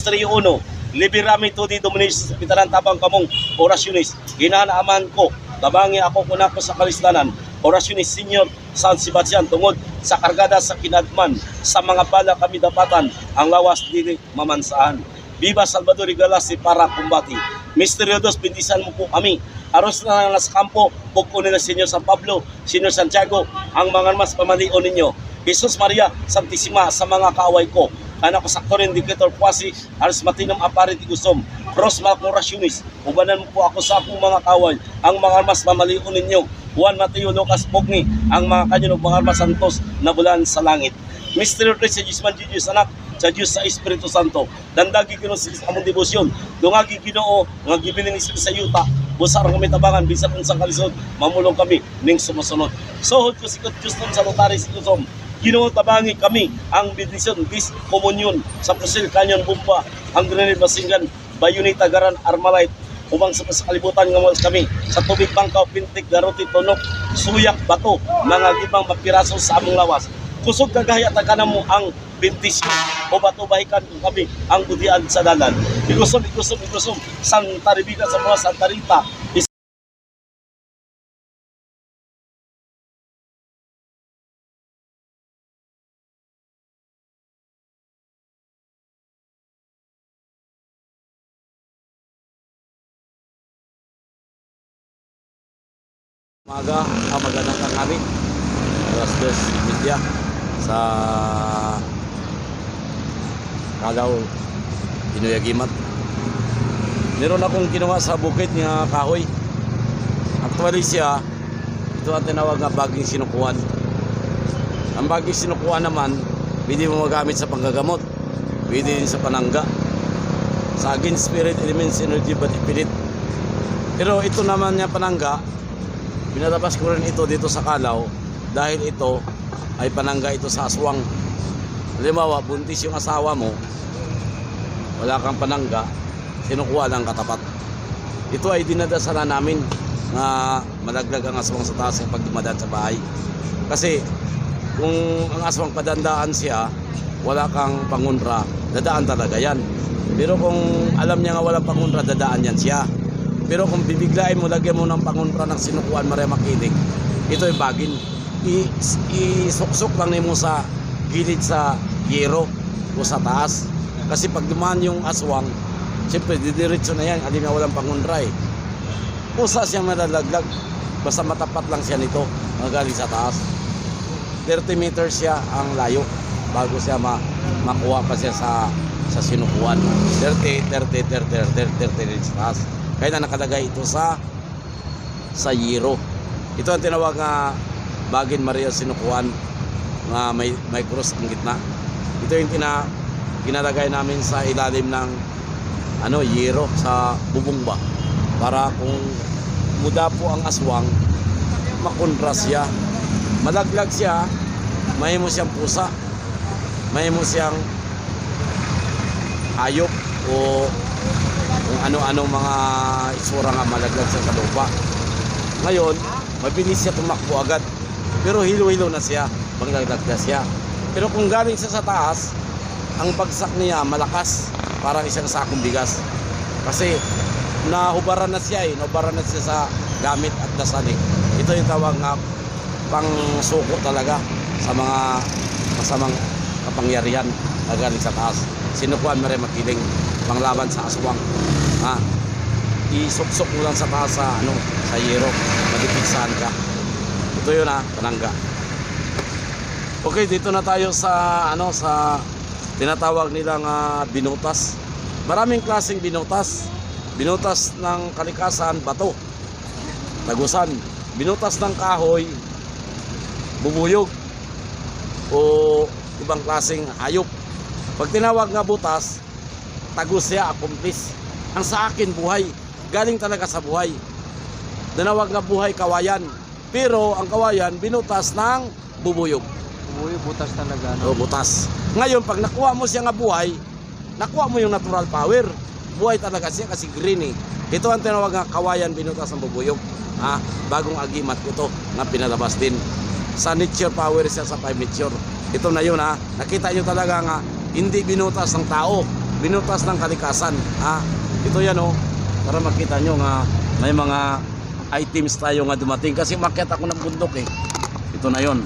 3-1, liberami to di dominis pitaran tabang kamong orasyonis. Hinanaaman ko, tabangi ako kuna ko sa kalislanan, orasyonis senior San Sebastian tungod sa kargada sa kinagman, sa mga bala kami dapatan, ang lawas dili mamansaan. Viva Salvador Galasi para kumbati. Misteryo Dos, bindisan mo po kami. Aros na nga sa kampo, puko nila Senyor San Pablo, Senyor Santiago, ang mga mas pamalion ninyo. Jesus Maria, Santisima sa mga kaaway ko. Anak ko sa Corin Indicator Puasi, Aris Matinam Aparit Igusom, Cross Malcorasyonis, ubanan po ako sa akong mga kaway, ang mga mas mamalion ninyo. Juan Mateo Lucas Pogni, ang mga kanyo mga armas santos na bulan sa langit. Mystery Tres sa Diyos man Diyos anak, sa Diyos sa Espiritu Santo. Dandagi kino sa among debosyon. Dungagi Ginoo nga gibiling isip sa yuta. Busar kami tabangan bisan unsang kalisod, mamulong kami ning sumusunod. Sohod ko sikot Diyos sa lotari sa Diyos. Ginoo tabangi kami ang bendisyon bis komunyon sa Pusil Canyon Bumba, ang Grenade Masingan, Bayunita Garan Armalite, umang sa kalibutan nga mga kami sa tubig bangkaw pintik daruti tunok suyak bato mga gibang mapiraso sa among lawas. Kusog kagaya tagana mo ang bentisyon o bato bahikan kung kami ang budian sa dalan. Igusom igusom igusom Santa Ribika sa mga Santa Rita Maga, ang magandang tanghali. Alas 2 media sa Kalaw, Inuyagimat. Meron akong kinuha sa bukid nga kahoy. Actually siya, ito ang tinawag nga baging sinukuan. Ang baging sinukuan naman, pwede mo magamit sa panggagamot. Pwede din sa panangga. Sa against spirit, elements, energy, but spirit. Pero ito naman niya panangga, Pinalabas ko rin ito dito sa Kalaw dahil ito ay panangga ito sa aswang. Halimbawa, buntis yung asawa mo, wala kang panangga, sinukuha lang katapat. Ito ay dinadasalan namin na malaglag ang aswang sa taas pag dumadaan sa bahay. Kasi kung ang aswang padandaan siya, wala kang pangunra, dadaan talaga yan. Pero kung alam niya nga walang pangunra, dadaan yan siya. Pero kung bibiglain mo, lagyan mo ng pangunra ng sinukuan Maria Makinig, ito ay bagin. Isuksok lang mo sa gilid sa yero o sa taas. Kasi pag dumaan yung aswang, siyempre didiretso na yan, hindi na walang pangunra eh. Usa siyang nalalaglag, basta matapat lang siya nito, magaling sa taas. 30 meters siya ang layo bago siya ma makuha pa siya sa sa sinukuan. 30, 30, 30, 30, 30, 30 sa taas. Kaya na nakalagay ito sa sa Yero. Ito ang tinawag nga Bagin Maria Sinukuan nga may, may cross ang gitna. Ito yung tina, ginalagay namin sa ilalim ng ano, Yero sa bubong ba. Para kung muda po ang aswang, makontras siya. Malaglag siya, may mo siyang pusa, may mo siyang hayop o kung ano-ano mga itsura nga malaglag sa lupa. Ngayon, mabilis siya tumakbo agad. Pero hilo-hilo na siya, maglaglag na siya. Pero kung galing siya sa taas, ang bagsak niya malakas, parang isang sakong bigas. Kasi nahubaran na siya eh, nahubaran na siya sa gamit at dasanig. Ito yung tawag nga pang suko talaga sa mga masamang kapangyarihan na galing sa taas. Sinukuan mo rin makiling panglaban sa aswang. Ha? Isuksok mo lang sa taas sa ano, sa yero. Madipigsaan ka. Ito yun ha, panangga. Okay, dito na tayo sa ano sa tinatawag nilang ah, binutas. Maraming klaseng binutas. Binutas ng kalikasan, bato. Tagusan. Binutas ng kahoy, bubuyog. O ibang klaseng hayop. Pag tinawag nga butas, tagus siya, accomplice. Ang sa akin, buhay. Galing talaga sa buhay. Tinawag nga buhay, kawayan. Pero ang kawayan, binutas ng bubuyog. Uy, butas talaga. O No? butas. Ngayon, pag nakuha mo siya nga buhay, nakuha mo yung natural power. Buhay talaga siya kasi green eh. Ito ang tinawag nga kawayan binutas ng bubuyog. Ha? Bagong agimat ko to nga pinalabas din. Sa nature power siya sa 5 nature. Ito na yun ha. Nakita nyo talaga nga hindi binutas ng tao. Binutas ng kalikasan. Ha? Ito yan oh, para makita nyo nga may mga items tayo nga dumating. Kasi makita ako ng bundok eh. Ito na yon.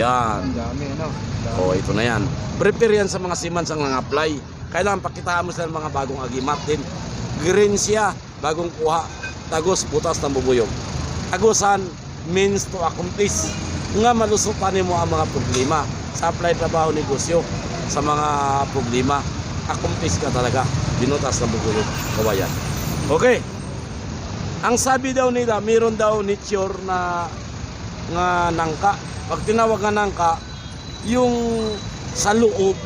Yan. Dami, ano? Ang dami. O, ito na yan. Prepare yan sa mga simans ang apply. Kailangan pakitaan mo sila ng mga bagong agimat din. Green siya, bagong kuha. Tagos, butas ng bubuyog. Tagusan means to accomplish. Nga malusutan mo ang mga problema. Sa apply trabaho negosyo sa mga problema. Accomplish ka talaga. Binutas ng bubuyog. Kawayan. Okay. Ang sabi daw nila, mayroon daw nature na nga nangka. Pag tinawag nga nangka, yung sa loob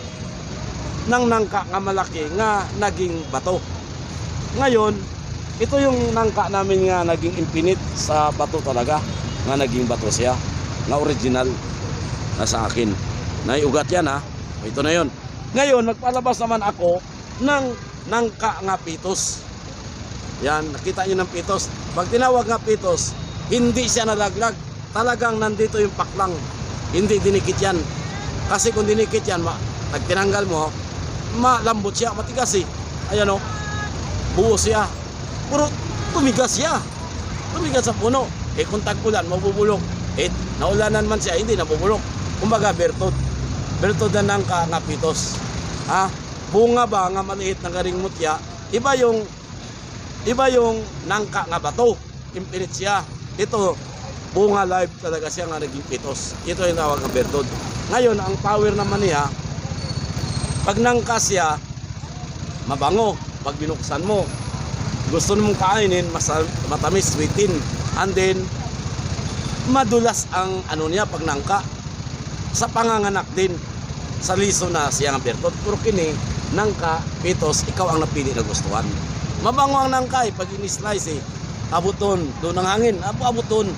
ng nangka nga malaki nga naging bato. Ngayon, ito yung nangka namin nga naging infinite sa bato talaga. Nga naging bato siya. Nga original na sa akin. Naiugat yan ha. Ito na yon. Ngayon, nagpalabas naman ako ng nangka nga pitos. Yan, nakita nyo ng pitos. Pag tinawag nga pitos, hindi siya nalaglag. Talagang nandito yung paklang. Hindi dinikit yan. Kasi kung dinikit yan, ma, pag tinanggal mo, malambot siya, matigas eh. Ayan o, buo siya. Puro tumigas siya. Tumigas sa puno. Eh kung tagpulan, mabubulok. Eh, naulanan man siya, hindi nabubulok. Kumbaga, bertod. Bertod na ng ka, nga pitos. Ha? Bunga ba nga maliit na garing mutya, iba yung iba yung nangka nga bato. Impilit siya. Ito, bunga live talaga siya nga naging pitos. Ito yung tawag ng bertod. Ngayon, ang power naman niya, pag nangka siya, mabango. Pag binuksan mo, gusto mong kainin, mas, matamis, sweetin. And then, madulas ang ano niya pag nangka. Sa panganganak din, sa liso na siya ang bertod. Pero kini, nangka, pitos, ikaw ang napili na gustuhan. Mabango ang nangka eh, pag in-slice eh. Abuton, doon ang hangin, abo abuton.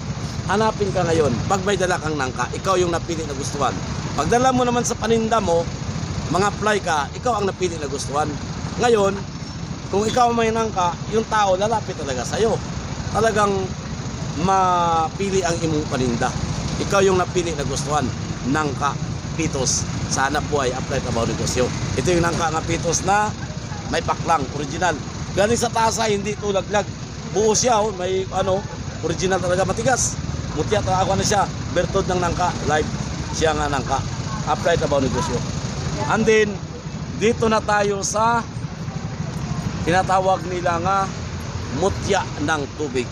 Hanapin ka ngayon. Pag may dala kang nangka, ikaw yung napili na gustuhan. Pag dala mo naman sa paninda mo, mga fly ka, ikaw ang napili na gustuhan. Ngayon, kung ikaw may nangka, yung tao lalapit talaga sa'yo. Talagang mapili ang imong paninda. Ikaw yung napili na gustuhan. Nangka, pitos. Sana po ay apply trabaho negosyo. Ito yung nangka nga pitos na may paklang, original. Galing sa tasa, hindi tulaglag. Buo siya, oh, may ano, original talaga matigas. Mutya talaga na siya. Bertod ng nangka, live. Siya nga nangka. Apply trabaho negosyo. And then, dito na tayo sa tinatawag nila nga mutya ng tubig.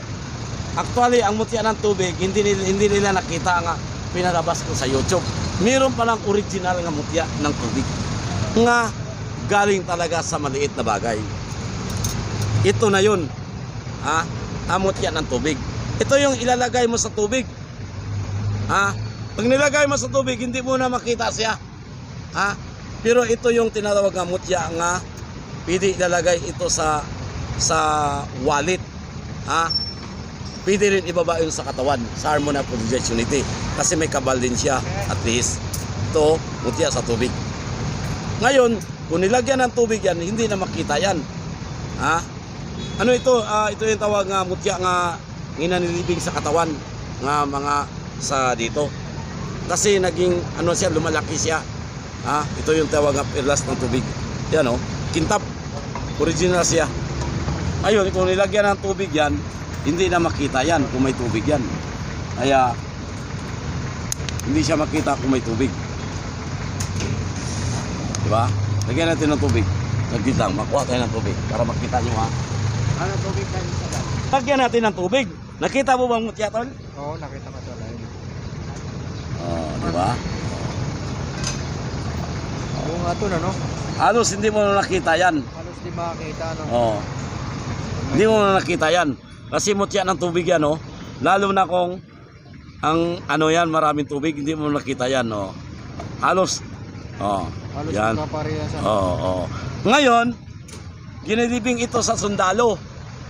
Actually, ang mutya ng tubig, hindi hindi nila nakita nga pinalabas ko sa YouTube. Meron palang original nga mutya ng tubig nga galing talaga sa maliit na bagay. Ito na yun. Ha? Ang mutya ng tubig. Ito yung ilalagay mo sa tubig. Ha? Pag nilagay mo sa tubig, hindi mo na makita siya. Ha? Pero ito yung tinatawag nga mutya nga pwede ilalagay ito sa sa wallet. Ha? Pwede rin ibaba yun sa katawan, sa Harmony of Unity. Kasi may kabal din siya, at least. Ito, mutya sa tubig. Ngayon, kung nilagyan ng tubig yan, hindi na makita yan. Ha? Ano ito? Ah, ito yung tawag nga mutya nga nginanilibing sa katawan nga mga sa dito. Kasi naging ano siya, lumalaki siya. Ha? Ito yung tawag nga perlas ng tubig. Yan oh, kintab. Original siya. Ayun, kung nilagyan ng tubig yan, hindi na makita yan kung may tubig yan. Kaya, hindi siya makita kung may tubig. Diba? Lagyan natin ng tubig. Saglit lang, makuha tayo ng tubig para makita nyo ha. Ano tubig tayo sa dam? Lagyan natin ng tubig. Nakita mo bang mutya tol? Oo, nakita ko sa live. Oh, di ba? Oo nga to na, no? Halos hindi mo na nakita yan. Halos di makakita, no? Oh. Hindi mo na nakita yan. Kasi mutya ng tubig yan, oh. Lalo na kung ang ano yan, maraming tubig, hindi mo nakita yan, oh. Halos. Oh. Halos Yan. magkapareha sa... Oo, oo. Ngayon, ginilibing ito sa sundalo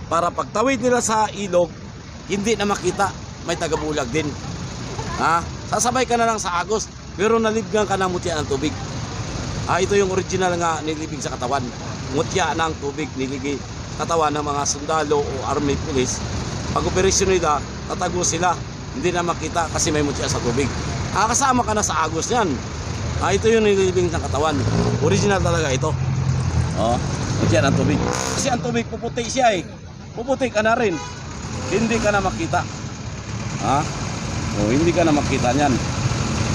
para pagtawid nila sa ilog, hindi na makita. May tagabulag din. Ha? Sasabay ka na lang sa agos, pero nalibgan ka ng mutya ng tubig. Ah, ito yung original nga nilibing sa katawan. Mutya ng tubig niligi katawan ng mga sundalo o army police. Pag operasyon nila, tatago sila. Hindi na makita kasi may mutya sa tubig. Ah, kasama ka na sa agos niyan. Ah, ito yung nililibing ng katawan. Original talaga ito. Oh, yan ang tubig. Kasi ang tubig puputi siya eh. Puputi ka na rin. Hindi ka na makita. Ha? Oh, hindi ka na makita niyan.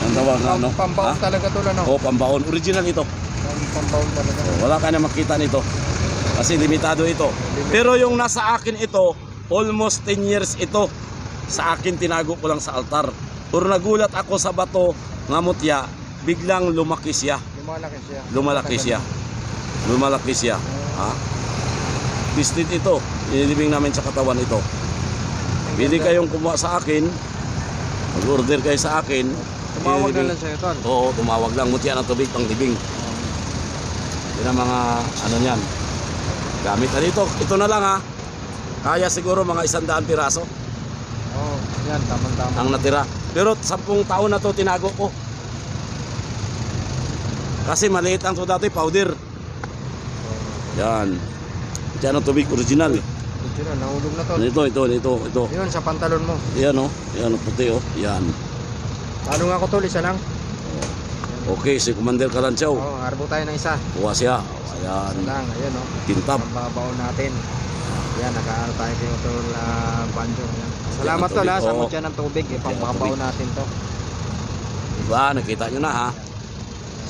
Ang tawag na ano? Pambaon Ha? talaga to ano. Oh, pambaon. Original ito. Pambaon talaga. Oh, wala ka na makita nito. Kasi limitado ito. Pero yung nasa akin ito, almost 10 years ito. Sa akin tinago ko lang sa altar. Pero nagulat ako sa bato nga mutya, biglang lumaki siya. Lumalaki siya. Lumalaki siya. Lumalaki siya. Ha? Bistit ito. Inilibing namin sa katawan ito. Pwede kayong kumuha sa akin. Mag-order kayo sa akin. Tumawag na lang sa'yo tol. Oo, tumawag lang. Mutya ng tubig pang libing. Yan ang mga ano niyan. Gamit na dito. Ito na lang ha. Kaya siguro mga isandaan piraso Oo, yan, tama-tama. ang natira. Pero sampung taon na to tinago ko. Kasi maliit ang to dati, powder. Yan. Yan ang tubig original. eh. Ito na, nahulog na tol. Ito, ito, ito, ito. Yun, sa pantalon mo. Yan oh. Yan ang puti oh. Yan. Ano nga ko tol, isa lang. Okay, si Commander Kalanchaw. Oo, harbo tayo ng isa. Kuha siya. Ayan. Isa lang, ayan o. Kintab. Ang babaw natin. Yan, nakaano tayo kayo tol na banjo. Yan. Salamat ha, tubig, sa mutya ng tubig. Ipangbabaw tubig. natin to. Diba? Nakita nyo na ha.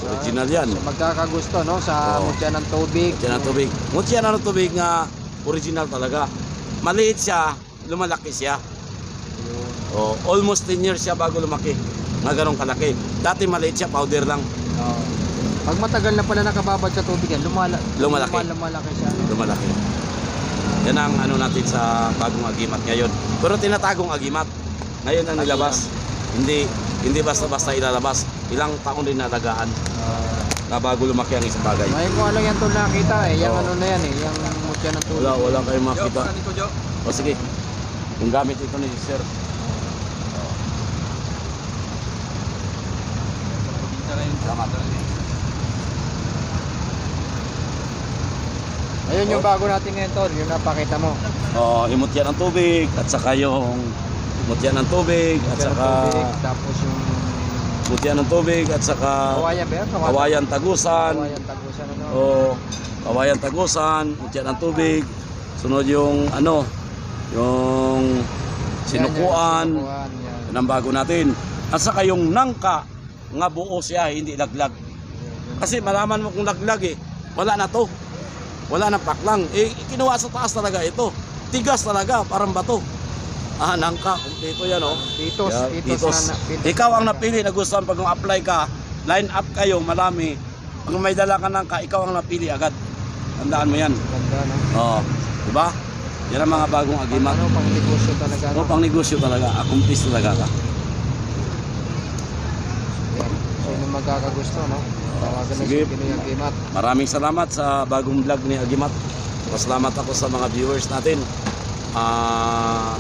Original yan. Sa magkakagusto no, sa Oo. mutya ng tubig. Mutya ng tubig. Mutya ng tubig nga original talaga. Maliit siya, lumalaki siya. Oh, almost 10 years siya bago lumaki. Nga ganong kalaki. Dati maliit siya, powder lang. Oo. Pag matagal na pala nakababad sa tubig yan, lumala, Lumalaki. lumal- lumalaki siya. no? Lumalaki. Yan ang ano natin sa bagong agimat ngayon. Pero tinatagong agimat. Ngayon ang nilabas. Hindi hindi basta-basta ilalabas. Ilang taon din nalagaan Ah, na bago lumaki ang isang bagay. Ngayon ko lang yan tol nakita eh. Yung Oo. ano na yan eh. Yung mutya ng tubig. Wala, wala kayong makita. O sige. Yung gamit ito ni Sir. Ayun yung bago natin ngayon tol. Yung napakita mo. Oh, imot yan ng tubig at saka yung imot yan ng tubig at saka tubig. Tapos yung imot yan ng tubig at saka kawayan ba yan? kawayan tagusan. Kawayan tagusan ano. O kawayan tagusan, imot yan ng tubig. Sunod yung ano, yung sinukuan. Yan, yan, sinukuan, yan. Yan ang bago natin. At saka yung nangka nga buo siya, hindi laglag. Kasi malaman mo kung laglag eh, wala na to. Wala na paklang. Eh, kinuha sa taas talaga ito. Tigas talaga, parang bato. Ah, nangka, kumpleto yan oh. Titos, Yeah, titos. na, titos Ikaw ang na- napili, nagustuhan pag apply ka, line up kayo, marami. Pag may dala ka nangka, ikaw ang napili agad. Tandaan mo yan. Ganda no. Oo. Diba? Yan ang mga bagong agimat. Ano, pang negosyo talaga no. Ano pang negosyo talaga, accomplish talaga ka. Yan. Sino magkakagusto no? Tawagan na Sige. si Pinoy Agimat. Maraming salamat sa bagong vlog ni Agimat. Pasalamat ako sa mga viewers natin. Ah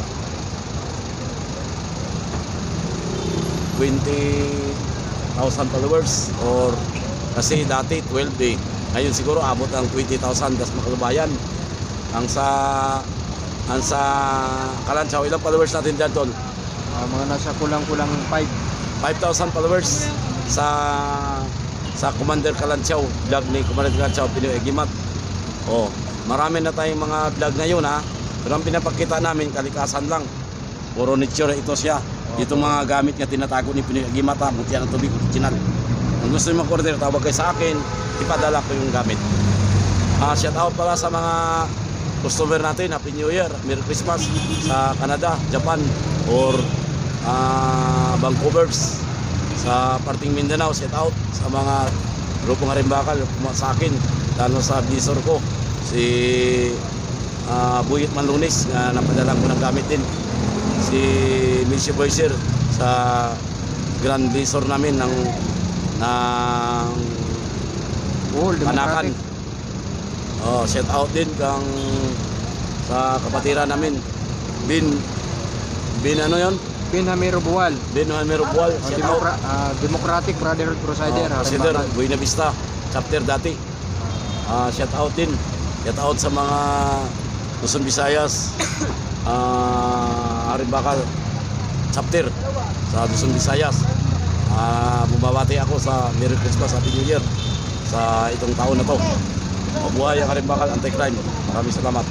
20,000 followers or kasi dati 12 eh. Ngayon siguro abot ang 20,000 das makalubayan. Ang sa ang sa Kalanchaw, ilang followers natin dyan tol? Ah, mga nasa kulang-kulang 5. 5,000 followers sa sa Commander Kalanchaw, vlog ni Commander Kalanchaw, Pinoy Egimat. Oh, marami na tayong mga vlog ngayon ha. Pero ang pinapakita namin, kalikasan lang. Puro nature ito siya. Itong mga gamit niya tinatago ni Pinoy Egimat ha, mutya ng tubig original. Kung gusto niyo mag-order, tawag kayo sa akin, ipadala ko yung gamit. Ah, shout out pala sa mga customer natin, Happy New Year, Merry Christmas sa Canada, Japan, or ah, Vancouver's sa parting Mindanao, shout out sa mga grupong harimbakal kuma sa akin, lalo sa visor ko, si ah, Buyit Manlunis na napadala ko ng gamit din, si Misha Boyser sa Grand Visor namin ng ng All Panakan. Oh, shout out din kang sa kapatira namin. Bin Bin ano 'yon? Pinhamiro Buwal. Bin Hamero Bual. Ah, Shout out. Democra- ah, Democratic Brotherhood Crusader. Ah, Consider. Buena Vista chapter dati. Ah, shout out din. Shout out sa mga Luzon Visayas. Ah, Arimbakal chapter sa Luzon Visayas. Ah, bumabati ako sa Merry Christmas Happy New Year sa itong taon na to. Mabuhay ang Karimbakal Anti-Crime. Maraming salamat.